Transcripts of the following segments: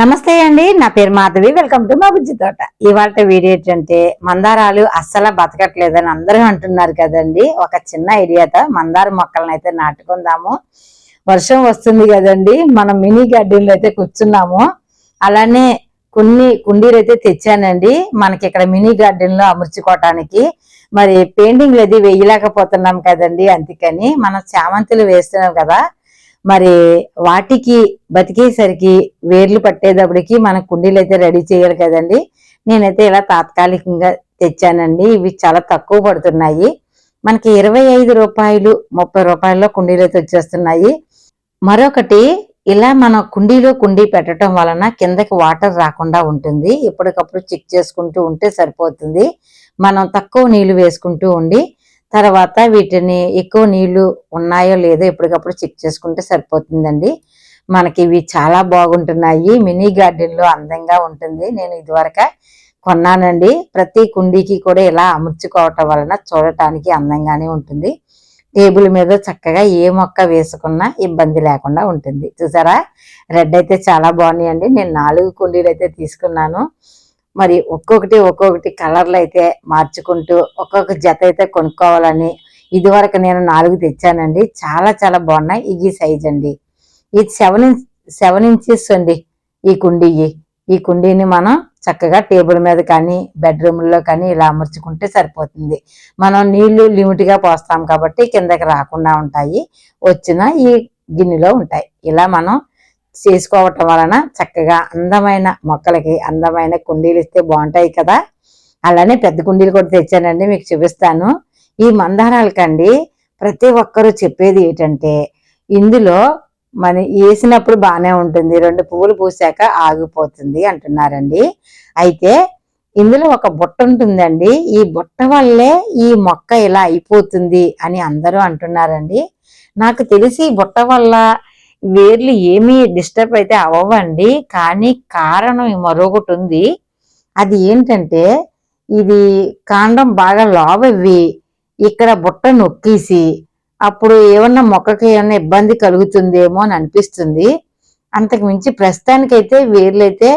నమస్తే అండి నా పేరు మాధవి. వెల్కమ్ టు మా బుజ్జి తోట. ఇవాళ వీడియో ఏంటంటే మందారాలు అస్సలు బతకట్లేదని అందరూ అంటున్నారు కదండి. ఒక చిన్న ఐడియాతో మందార మొక్కలను అయితే నాటుకుందాము. వర్షం వస్తుంది కదండి మనం మినీ గార్డెన్లో అయితే కూర్చున్నాము. అలానే కొన్ని కుండీలు అయితే తెచ్చానండి. మనకి ఇక్కడ మినీ గార్డెన్లో అమర్చుకోవటానికి. మరి పెయింటింగ్లు అది వేయలేకపోతున్నాం కదండి అందుకని మనం చామంతులు వేస్తున్నాం కదా. మరి వాటికి బతికేసరికి వేర్లు పట్టేటప్పటికి మన కుండీలు అయితే రెడీ చేయాలి కదండి. నేనైతే ఇలా తాత్కాలికంగా తెచ్చానండి. ఇవి చాలా తక్కువ పడుతున్నాయి. మనకి ఇరవై ఐదు రూపాయలు ముప్పై రూపాయల్లో కుండీలు అయితే వచ్చేస్తున్నాయి. మరొకటి ఇలా మన కుండీలో కుండీ పెట్టడం వలన కిందకి వాటర్ రాకుండా ఉంటుంది. ఎప్పటికప్పుడు చెక్ చేసుకుంటూ ఉంటే సరిపోతుంది. మనం తక్కువ నీళ్ళు వేసుకుంటూ ఉండి తర్వాత వీటిని ఎక్కువ నీళ్ళు ఉన్నాయో లేదో ఎప్పటికప్పుడు చెక్ చేసుకుంటే సరిపోతుందండి. మనకి ఇవి చాలా బాగుంటున్నాయి. మినీ గార్డెన్లో అందంగా ఉంటుంది. నేను ఇదివరకు కొన్నానండి. ప్రతి కుండీకి కూడా ఇలా అమర్చుకోవటం వలన చూడటానికి అందంగానే ఉంటుంది. టేబుల్ మీద చక్కగా ఏ మొక్క వేసుకున్నా ఇబ్బంది లేకుండా ఉంటుంది. చూసారా? రెడ్ అయితే చాలా బాగున్నాయండి. నేను నాలుగు కుండీలు అయితే తీసుకున్నాను. మరి ఒక్కొక్కటి ఒక్కొక్కటి కలర్లు అయితే మార్చుకుంటూ ఒక్కొక్క జత అయితే కొనుక్కోవాలని ఇదివరకు నేను నాలుగు తెచ్చానండి. చాలా చాలా బాగున్నాయి. ఇది సైజ్ అండి. ఇది సెవెన్ ఇంచ్ సెవెన్ ఇంచెస్ అండి ఈ కుండీ. ఈ కుండీని మనం చక్కగా టేబుల్ మీద కానీ బెడ్రూమ్లో కానీ ఇలా అమర్చుకుంటే సరిపోతుంది. మనం నీళ్ళు లిమిట్గా పోస్తాం కాబట్టి కిందకి రాకుండా ఉంటాయి. వచ్చిన ఈ గిన్నెలో ఉంటాయి. ఇలా మనం చేసుకోవటం వలన చక్కగా అందమైన మొక్కలకి అందమైన కుండీలు ఇస్తే బాగుంటాయి కదా. అలానే పెద్ద కుండీలు కూడా తెచ్చానండి మీకు చూపిస్తాను. ఈ మందారాలకండి ప్రతి ఒక్కరూ చెప్పేది ఏంటంటే ఇందులో మన వేసినప్పుడు బాగానే ఉంటుంది రెండు పువ్వులు పూసాక ఆగిపోతుంది అంటున్నారండి. అయితే ఇందులో ఒక బుట్ట ఉంటుందండి ఈ బుట్ట వల్లే ఈ మొక్క ఇలా అయిపోతుంది అని అందరూ అంటున్నారండి. నాకు తెలిసి ఈ బుట్ట వల్ల వేర్లు ఏమీ డిస్టర్బ్ అయితే అవ్వండి. కానీ కారణం మరొకటి ఉంది. అది ఏంటంటే ఇది కాండం బాగా లావవి ఇక్కడ బుట్ట నొక్కేసి అప్పుడు ఏమన్నా మొక్కకి ఏమన్నా ఇబ్బంది కలుగుతుందేమో అని అనిపిస్తుంది. అంతకు మించి ప్రస్తుతానికైతే వేర్లైతే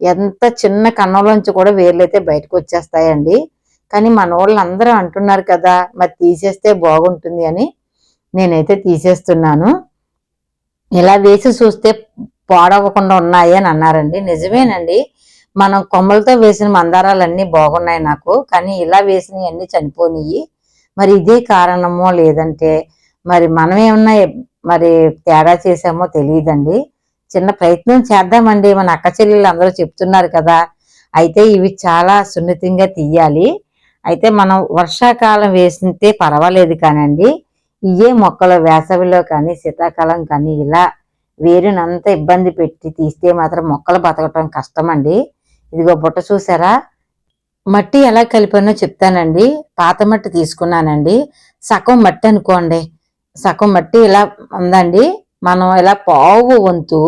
ఎంత చిన్న కన్నంలోంచి కూడా వేర్లైతే బయటకు వచ్చేస్తాయండి. కానీ మన వాళ్ళు అందరూ అంటున్నారు కదా మరి తీసేస్తే బాగుంటుంది అని. నేనైతే తీసేస్తున్నాను. ఇలా వేసి చూస్తే పాడవకుండా ఉన్నాయి అని అన్నారండి. నిజమేనండి. మనం కొమ్మలతో వేసిన మందారాలన్నీ బాగున్నాయి నాకు కానీ ఇలా వేసినవి అన్నీ చనిపోయినాయి మరి ఇదే కారణమో లేదంటే మరి మనం ఏమన్నా మరి తేడా చేసామో తెలియదండి. చిన్న ప్రయత్నం చేద్దామండి. మన అక్క చెల్లెలు అందరూ చెప్తున్నారు కదా. అయితే ఇవి చాలా సున్నితంగా తీయాలి. అయితే మనం వర్షాకాలం వేసితే పర్వాలేదు కానండి. ఇయే మొక్కలు వేసవిలో కానీ శీతాకాలం కానీ ఇలా వేరునంత ఇబ్బంది పెట్టి తీస్తే మాత్రం మొక్కలు బతకటం కష్టం అండి ఇదిగో బుట్ట చూసారా? మట్టి ఎలా కలిపానో చెప్తానండి. పాత మట్టి తీసుకున్నానండి. సగం మట్టి అనుకోండి. సగం మట్టి ఇలా ఉందండి. మనం ఇలా పావు వంతు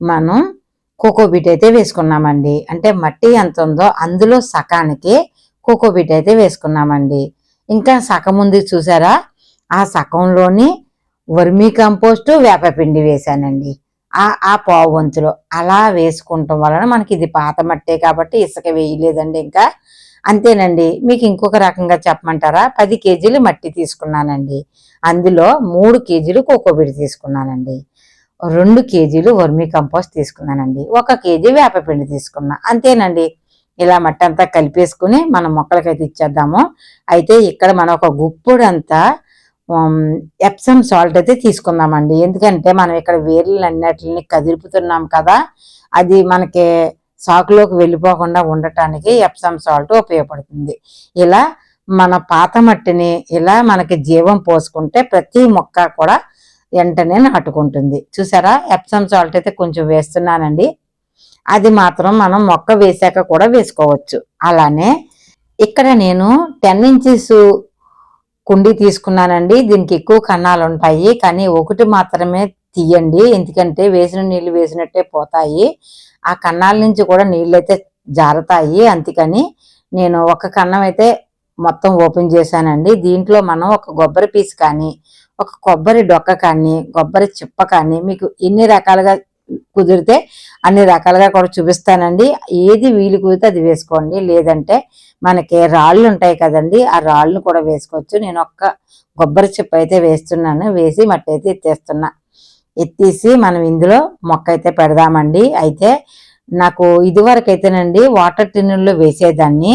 మనం కోకోబీట్ అయితే వేసుకున్నామండి. అంటే మట్టి ఎంత ఉందో అందులో సకానికి కోకోబీట్ అయితే వేసుకున్నామండి. ఇంకా సగం ఉంది చూసారా? ఆ సగంలోని వర్మీ కంపోస్ట్ వేపపిండి వేశానండి. ఆ ఆ పావు వంతులో అలా వేసుకుంటాం వలన మనకి ఇది పాత మట్టే కాబట్టి ఇసుక వేయలేదండి ఇంకా. అంతేనండి. మీకు ఇంకొక రకంగా చెప్పమంటారా? పది కేజీలు మట్టి తీసుకున్నానండి. అందులో మూడు కేజీలు కోకోబిడి తీసుకున్నానండి. రెండు కేజీలు వర్మీ కంపోస్ట్ తీసుకున్నానండి. ఒక కేజీ వేపపిండి తీసుకున్నా. అంతేనండి. ఇలా మట్టి అంతా కలిపేసుకుని మనం మొక్కలకైతే ఇచ్చేద్దాము. అయితే ఇక్కడ మనం ఒక గుప్పుడంతా ఎప్సమ్ సాల్ట్ అయితే తీసుకుందామండి. ఎందుకంటే మనం ఇక్కడ వేర్లు అన్నిటిని కదిలిపుతున్నాం కదా అది మనకి సాకులోకి వెళ్ళిపోకుండా ఉండటానికి ఎప్సమ్ సాల్ట్ ఉపయోగపడుతుంది. ఇలా మన పాత మట్టిని ఇలా మనకి జీవం పోసుకుంటే ప్రతి మొక్క కూడా వెంటనే నాటుకుంటుంది. చూసారా? ఎప్సమ్ సాల్ట్ అయితే కొంచెం వేస్తున్నానండి. అది మాత్రం మనం మొక్క వేసాక కూడా వేసుకోవచ్చు. అలానే ఇక్కడ నేను టెన్ ఇంచెస్ కుండీ తీసుకున్నానండి. దీనికి ఎక్కువ కన్నాలు ఉంటాయి. కానీ ఒకటి మాత్రమే తీయండి. ఎందుకంటే వేసిన నీళ్ళు వేసినట్టే పోతాయి. ఆ కన్నాల నుంచి కూడా నీళ్ళు అయితే జారుతాయి. అందుకని నేను ఒక కన్నం అయితే మొత్తం ఓపెన్ చేశానండి. దీంట్లో మనం ఒక కొబ్బరి పీస్ కానీ ఒక కొబ్బరి డొక్క కానీ కొబ్బరి చిప్ప కానీ మీకు ఎన్ని రకాలుగా కుదిరితే అన్ని రకాలుగా కూడా చూపిస్తానండి. ఏది వీలు కుదిరితే అది వేసుకోండి. లేదంటే మనకి రాళ్ళు ఉంటాయి కదండి ఆ రాళ్ళను కూడా వేసుకోవచ్చు. నేను ఒక్క కొబ్బరి చిప్ప అయితే వేస్తున్నాను. వేసి మట్టి అయితే ఎత్తేస్తున్నా. ఎత్తేసి మనం ఇందులో మొక్క అయితే పెడదామండి. అయితే నాకు ఇదివరకు అయితేనండి వాటర్ టిన్నుల్లో వేసేదాన్ని.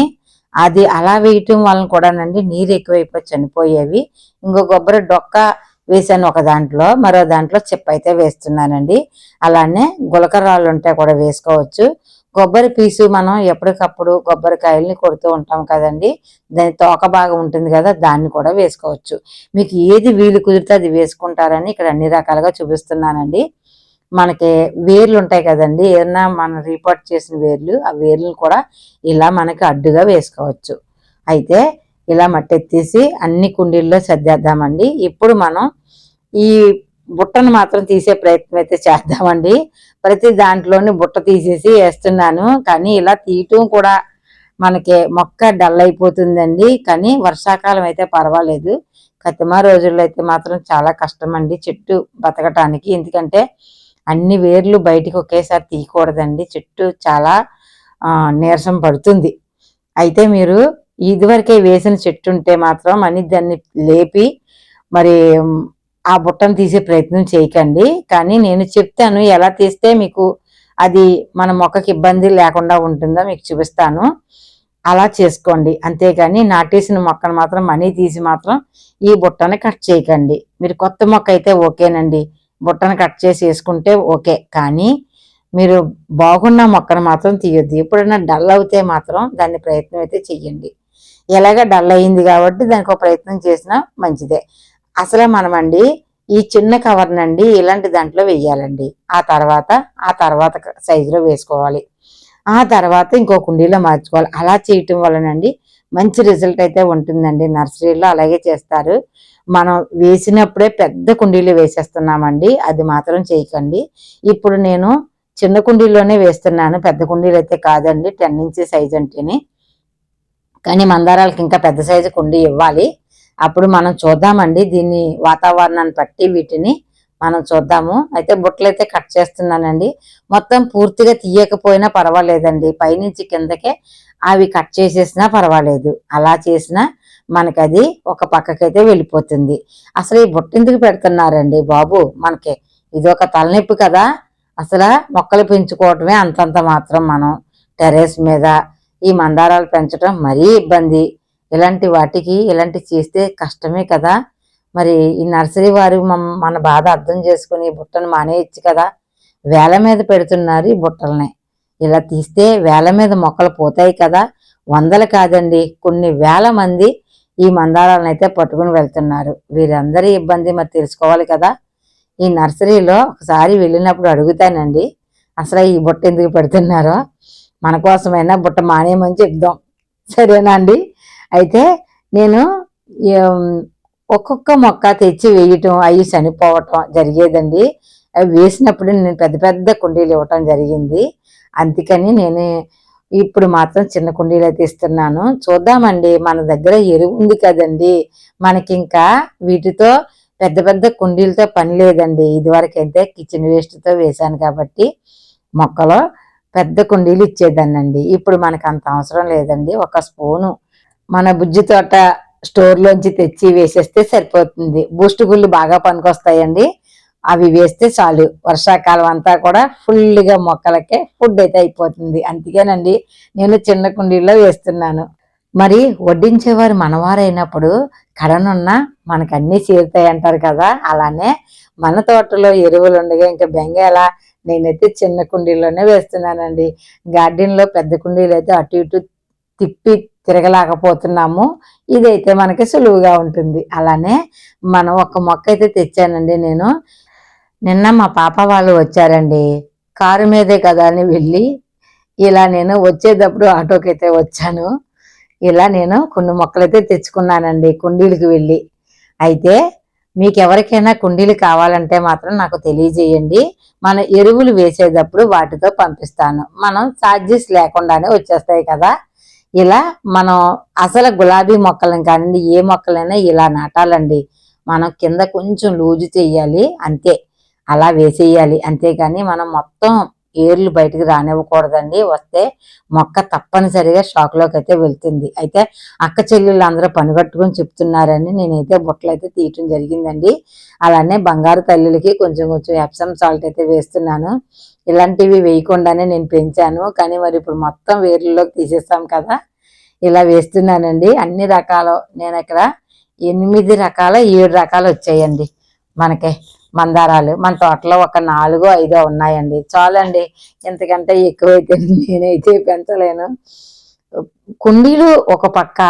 అది అలా వేయటం వలన కూడానండి నీరు ఎక్కువైపోయి చనిపోయేవి. ఇంకో కొబ్బరి డొక్క వేసాను ఒక దాంట్లో మరో దాంట్లో చిప్ప అయితే వేస్తున్నానండి. అలానే గులకరాళ్ళు ఉంటే కూడా వేసుకోవచ్చు. కొబ్బరి పీసు మనం ఎప్పటికప్పుడు కొబ్బరికాయల్ని కొడుతూ ఉంటాం కదండి. దాని తోక బాగా ఉంటుంది కదా దాన్ని కూడా వేసుకోవచ్చు. మీకు ఏది వీలు కుదిరితే అది వేసుకుంటారని ఇక్కడ అన్ని రకాలుగా చూపిస్తున్నానండి. మనకి వేర్లు ఉంటాయి కదండి ఏదైనా మనం రిపోర్ట్ చేసిన వేర్లు ఆ వేర్లను కూడా ఇలా మనకి అడ్డుగా వేసుకోవచ్చు. అయితే ఇలా మట్టెత్తేసి అన్ని కుండీల్లో సర్దేద్దామండి. ఇప్పుడు మనం ఈ బుట్టను మాత్రం తీసే ప్రయత్నం అయితే చేద్దామండి. ప్రతి దాంట్లోని బుట్ట తీసేసి వేస్తున్నాను. కానీ ఇలా తీయటం కూడా మనకి మొక్క డల్ అయిపోతుందండి. కానీ వర్షాకాలం అయితే పర్వాలేదు. కత్తిమా రోజుల్లో అయితే మాత్రం చాలా కష్టం అండి చెట్టు బతకటానికి. ఎందుకంటే అన్ని వేర్లు బయటికి ఒకేసారి తీయకూడదండి. చెట్టు చాలా నీరసం పడుతుంది. అయితే మీరు ఇదివరకే వేసిన చెట్టు ఉంటే మాత్రం అని దాన్ని లేపి మరి ఆ బుట్టను తీసే ప్రయత్నం చేయకండి. కానీ నేను చెప్తాను ఎలా తీస్తే మీకు అది మన మొక్కకి ఇబ్బంది లేకుండా ఉంటుందో మీకు చూపిస్తాను. అలా చేసుకోండి. అంతేగాని నాటేసిన మొక్కను మాత్రం మనీ తీసి మాత్రం ఈ బుట్టని కట్ చేయకండి. మీరు కొత్త మొక్క అయితే ఓకేనండి. బుట్టను కట్ చేసి వేసుకుంటే ఓకే. కానీ మీరు బాగున్న మొక్కను మాత్రం తీయొద్దు. ఎప్పుడైనా డల్ అవుతే మాత్రం దాన్ని ప్రయత్నం అయితే చెయ్యండి. ఎలాగ డల్ అయింది కాబట్టి దానికి ఒక ప్రయత్నం చేసినా మంచిదే. అసలే మనమండి ఈ చిన్న కవర్ నండి ఇలాంటి దాంట్లో వేయాలండి ఆ తర్వాత ఆ తర్వాత సైజులో వేసుకోవాలి. ఆ తర్వాత ఇంకో కుండీలో మార్చుకోవాలి. అలా చేయటం వలనండి మంచి రిజల్ట్ అయితే ఉంటుందండి. నర్సరీలో అలాగే చేస్తారు. మనం వేసినప్పుడే పెద్ద కుండీలు వేసేస్తున్నామండి. అది మాత్రం చేయకండి. ఇప్పుడు నేను చిన్న కుండీలోనే వేస్తున్నాను. పెద్ద కుండీలు అయితే కాదండి. టెన్ ఇంచెస్ సైజ్ అంటేనే. కానీ మందారాలకు ఇంకా పెద్ద సైజు కుండీ ఇవ్వాలి. అప్పుడు మనం చూద్దామండి దీన్ని వాతావరణాన్ని బట్టి వీటిని మనం చూద్దాము. అయితే బుట్టలు అయితే కట్ చేస్తున్నానండి. మొత్తం పూర్తిగా తీయకపోయినా పర్వాలేదండి. పైనుంచి కిందకే అవి కట్ చేసేసినా పర్వాలేదు. అలా చేసినా మనకి అది ఒక పక్కకైతే వెళ్ళిపోతుంది. అసలు ఈ బుట్ట ఎందుకు పెడుతున్నారండి బాబు? మనకి ఇది ఒక తలనొప్పి కదా. అసలు మొక్కలు పెంచుకోవటమే అంతంత మాత్రం మనం టెరెస్ మీద ఈ మందారాలు పెంచడం మరీ ఇబ్బంది. ఇలాంటి వాటికి ఇలాంటి చేస్తే కష్టమే కదా. మరి ఈ నర్సరీ వారు మన బాధ అర్థం చేసుకుని బుట్టను మానేయచ్చు కదా. వేల మీద పెడుతున్నారు ఈ బుట్టల్ని. ఇలా తీస్తే వేల మీద మొక్కలు పోతాయి కదా. వందలు కాదండి కొన్ని వేల మంది ఈ మందారాలను అయితే పట్టుకుని వెళ్తున్నారు. వీరందరి ఇబ్బంది మరి తెలుసుకోవాలి కదా. ఈ నర్సరీలో ఒకసారి వెళ్ళినప్పుడు అడుగుతానండి అసలు ఈ బుట్ట ఎందుకు పెడుతున్నారో? మన కోసమైనా బుట్ట మానేయమని చెప్దాం. సరేనా అండి? అయితే నేను ఒక్కొక్క మొక్క తెచ్చి వేయటం అవి చనిపోవటం జరిగేదండి. అవి వేసినప్పుడు నేను పెద్ద పెద్ద కుండీలు ఇవ్వటం జరిగింది. అందుకని నేను ఇప్పుడు మాత్రం చిన్న కుండీలు అయితే ఇస్తున్నాను చూద్దామండి మన దగ్గర ఎరువు ఉంది కదండి. మనకి ఇంకా వీటితో పెద్ద పెద్ద కుండీలతో పని లేదండి. ఇదివరకు అయితే కిచెన్ వేస్ట్తో వేశాను కాబట్టి మొక్కలో పెద్ద కుండీలు ఇచ్చేదాన్నండి. ఇప్పుడు మనకు అంత అవసరం లేదండి. ఒక స్పూను. మన బుజ్జి తోట స్టోర్లోంచి తెచ్చి వేసేస్తే సరిపోతుంది. బూస్ట్ గుళ్ళు బాగా పనికొస్తాయండి. అవి వేస్తే చాలు. వర్షాకాలం అంతా కూడా ఫుల్గా మొక్కలకే ఫుడ్ అయితే అయిపోతుంది. అందుకేనండి నేను చిన్న కుండీల్లో వేస్తున్నాను. మరి వడ్డించేవారు మనవారైనప్పుడు కడనున్న మనకు అన్నీ చేరుతాయి అంటారు కదా. అలానే మన తోటలో ఎరువులు ఉండగా ఇంకా బెంగ ఎలా నేనైతే చిన్న కుండీలోనే వేస్తున్నానండి. గార్డెన్లో పెద్ద కుండీలు అయితే అటు ఇటు తిప్పి తిరగలేకపోతున్నాము. ఇదైతే మనకి సులువుగా ఉంటుంది. అలానే మనం ఒక మొక్క అయితే తెచ్చానండి నేను. నిన్న మా పాప వాళ్ళు వచ్చారండి. కారు మీదే కదా అని వెళ్ళి ఇలా నేను వచ్చేటప్పుడు ఆటోకి అయితే వచ్చాను. ఇలా నేను కొన్ని మొక్కలైతే తెచ్చుకున్నానండి కుండీలకు వెళ్ళి. అయితే మీకు ఎవరికైనా కుండీలు కావాలంటే మాత్రం నాకు తెలియజేయండి. మన ఎరువులు వేసేటప్పుడు వాటితో పంపిస్తాను. మనం ఛార్జెస్ లేకుండానే వచ్చేస్తాయి కదా. ఇలా మనం అసలు గులాబీ మొక్కలను కానీ ఏ మొక్కలైనా ఇలా నాటాలండి. మనం కింద కొంచెం లూజు చేయాలి అంతే. అలా వేసేయాలి అంతేగాని మనం మొత్తం ఏర్లు బయటకు రానివ్వకూడదండి. వస్తే మొక్క తప్పనిసరిగా షాక్లోకి అయితే వెళ్తుంది. అయితే అక్క చెల్లెళ్ళు అందరూ పనిగట్టుకొని చెప్తున్నారని నేనైతే బుట్టలు అయితే తీయటం జరిగిందండి. అలానే బంగారు తల్లులకి కొంచెం కొంచెం ఎప్సమ్ సాల్ట్ అయితే వేస్తున్నాను. ఇలాంటివి వేయకుండానే నేను పెంచాను. కానీ మరి ఇప్పుడు మొత్తం వేర్లలోకి తీసేస్తాం కదా. ఇలా వేస్తున్నానండి. అన్ని రకాలు నేను ఇక్కడ ఎనిమిది రకాల ఏడు రకాలు వచ్చాయండి మనకి. మందారాలు. మన తోటలో ఒక నాలుగో ఐదో ఉన్నాయండి. చాలండి. ఇంతకంటే ఎక్కువైతే నేనైతే పెంచలేను. కుండీలు ఒక పక్క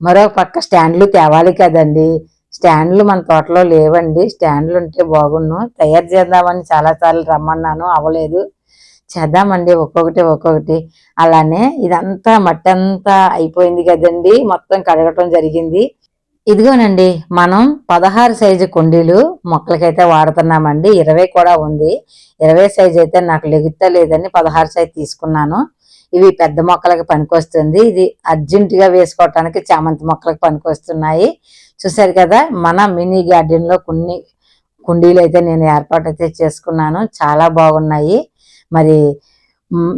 మరో పక్క స్టాండ్లు తేవాలి కదండి. స్టాండ్లు మన తోటలో లేవండి. స్టాండ్లు ఉంటే బాగుండు. తయారు చేద్దామని చాలాసార్లు రమ్మన్నాను. అవ్వలేదు. చేద్దామండి. ఒక్కొక్కటి ఒక్కొక్కటి. అలానే ఇదంతా మట్టి అంతా అయిపోయింది కదండి. మొత్తం కడగటం జరిగింది. ఇదిగోనండి మనం పదహారు సైజు కుండీలు మొక్కలకైతే వాడుతున్నామండి. ఇరవై కూడా ఉంది. ఇరవై సైజు అయితే నాకు లెగుతా లేదని పదహారు సైజు తీసుకున్నాను. ఇవి పెద్ద మొక్కలకి పనికొస్తుంది. ఇది అర్జెంటుగా వేసుకోవటానికి చామంతి మొక్కలకు పనికొస్తున్నాయి. చూసారు కదా మన మినీ గార్డెన్లో కొన్ని కుండీలు అయితే నేను ఏర్పాటు అయితే చేసుకున్నాను. చాలా బాగున్నాయి. మరి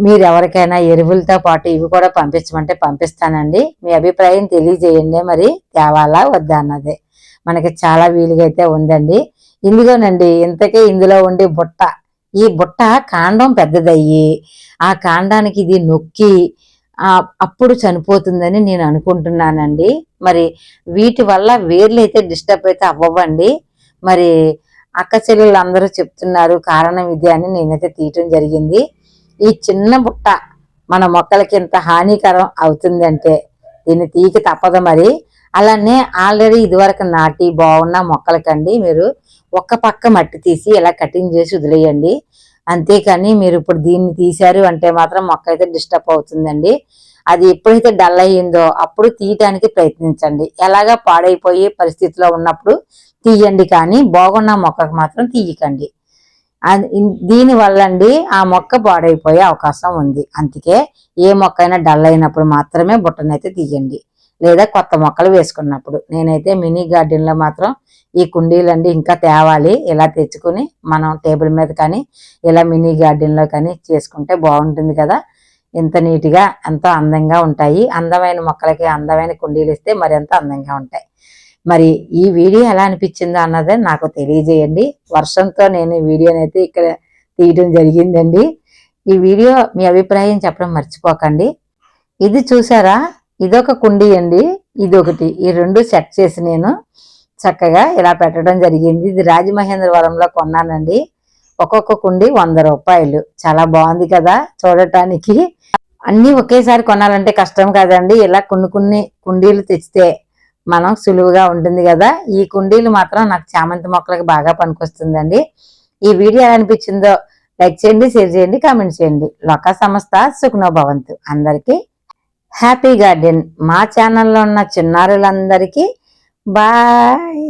మీరు ఎవరికైనా ఎరువులతో పాటు ఇవి కూడా పంపించమంటే పంపిస్తానండి. మీ అభిప్రాయం తెలియజేయండి మరి. తేవాలా వద్దా అన్నది. మనకి చాలా వీలుగా అయితే ఉందండి. ఇందులోనండి ఇంతకే ఇందులో ఉండే బుట్ట. ఈ బుట్ట కాండం పెద్దదయ్యి ఆ కాండానికి ఇది నొక్కి అప్పుడు చనిపోతుందని నేను అనుకుంటున్నానండి. మరి వీటి వల్ల వేర్లు అయితే డిస్టర్బ్ అయితే అవ్వవండి. మరి అక్క చెల్లెళ్ళు అందరూ చెప్తున్నారు కారణం ఇది అని నేనైతే తీయటం జరిగింది. ఈ చిన్న బుట్ట మన మొక్కలకి ఇంత హానికరం అవుతుందంటే దీన్ని తీకి తప్పదు మరి. అలానే ఆల్రెడీ ఇదివరకు నాటి బాగున్న మొక్కలకండి మీరు ఒక్క పక్క మట్టి తీసి ఇలా కటింగ్ చేసి వదిలేయండి. అంతేకాని మీరు ఇప్పుడు దీన్ని తీశారు అంటే మాత్రం మొక్క అయితే డిస్టర్బ్ అవుతుందండి. అది ఎప్పుడైతే డల్ అయ్యిందో అప్పుడు తీయటానికి ప్రయత్నించండి. ఎలాగా పాడైపోయే పరిస్థితిలో ఉన్నప్పుడు తీయండి కానీ బాగున్న మొక్కకు మాత్రం తీయకండి. దీని వల్ల అండి ఆ మొక్క పాడైపోయే అవకాశం ఉంది. అందుకే ఏ మొక్క అయినా డల్ అయినప్పుడు మాత్రమే బుట్టనైతే తీయండి. లేదా కొత్త మొక్కలు వేసుకున్నప్పుడు. నేనైతే మినీ గార్డెన్లో మాత్రం ఈ కుండీలండి ఇంకా తేవాలి. ఇలా తెచ్చుకుని మనం టేబుల్ మీద కానీ ఇలా మినీ గార్డెన్లో కానీ చేసుకుంటే బాగుంటుంది కదా. ఎంత నీట్గా ఎంతో అందంగా ఉంటాయి. అందమైన మొక్కలకి అందమైన కుండీలు ఇస్తే మరింత అందంగా ఉంటాయి. మరి ఈ వీడియో ఎలా అనిపించిందో అన్నదే నాకు తెలియజేయండి. వర్షంతో నేను ఈ వీడియోనైతే ఇక్కడ తీయడం జరిగిందండి. ఈ వీడియో మీ అభిప్రాయం చెప్పడం మర్చిపోకండి. ఇది చూసారా? ఇదొక కుండీ అండి. ఇది ఒకటి ఈ రెండు సెట్ చేసి నేను చక్కగా ఇలా పెట్టడం జరిగింది. ఇది రాజమహేంద్రవరంలో కొన్నానండి. ఒక్కొక్క కుండీ వంద రూపాయలు. చాలా బాగుంది కదా చూడటానికి. అన్ని ఒకేసారి కొనాలంటే కష్టం కదండి. ఇలా కొన్ని కొన్ని కుండీలు తెచ్చితే మనం సులువుగా ఉంటుంది కదా. ఈ కుండీలు మాత్రం నాకు చామంతి మొక్కలకు బాగా పనికొస్తుందండి. ఈ వీడియో ఎలా అనిపించిందో లైక్ చేయండి షేర్ చేయండి కామెంట్ చేయండి. లోక సంస్థ సుఖనో భవంతు. అందరికీ హ్యాపీ గార్డెన్. మా ఛానల్లో ఉన్న చిన్నారులందరికీ బాయ్.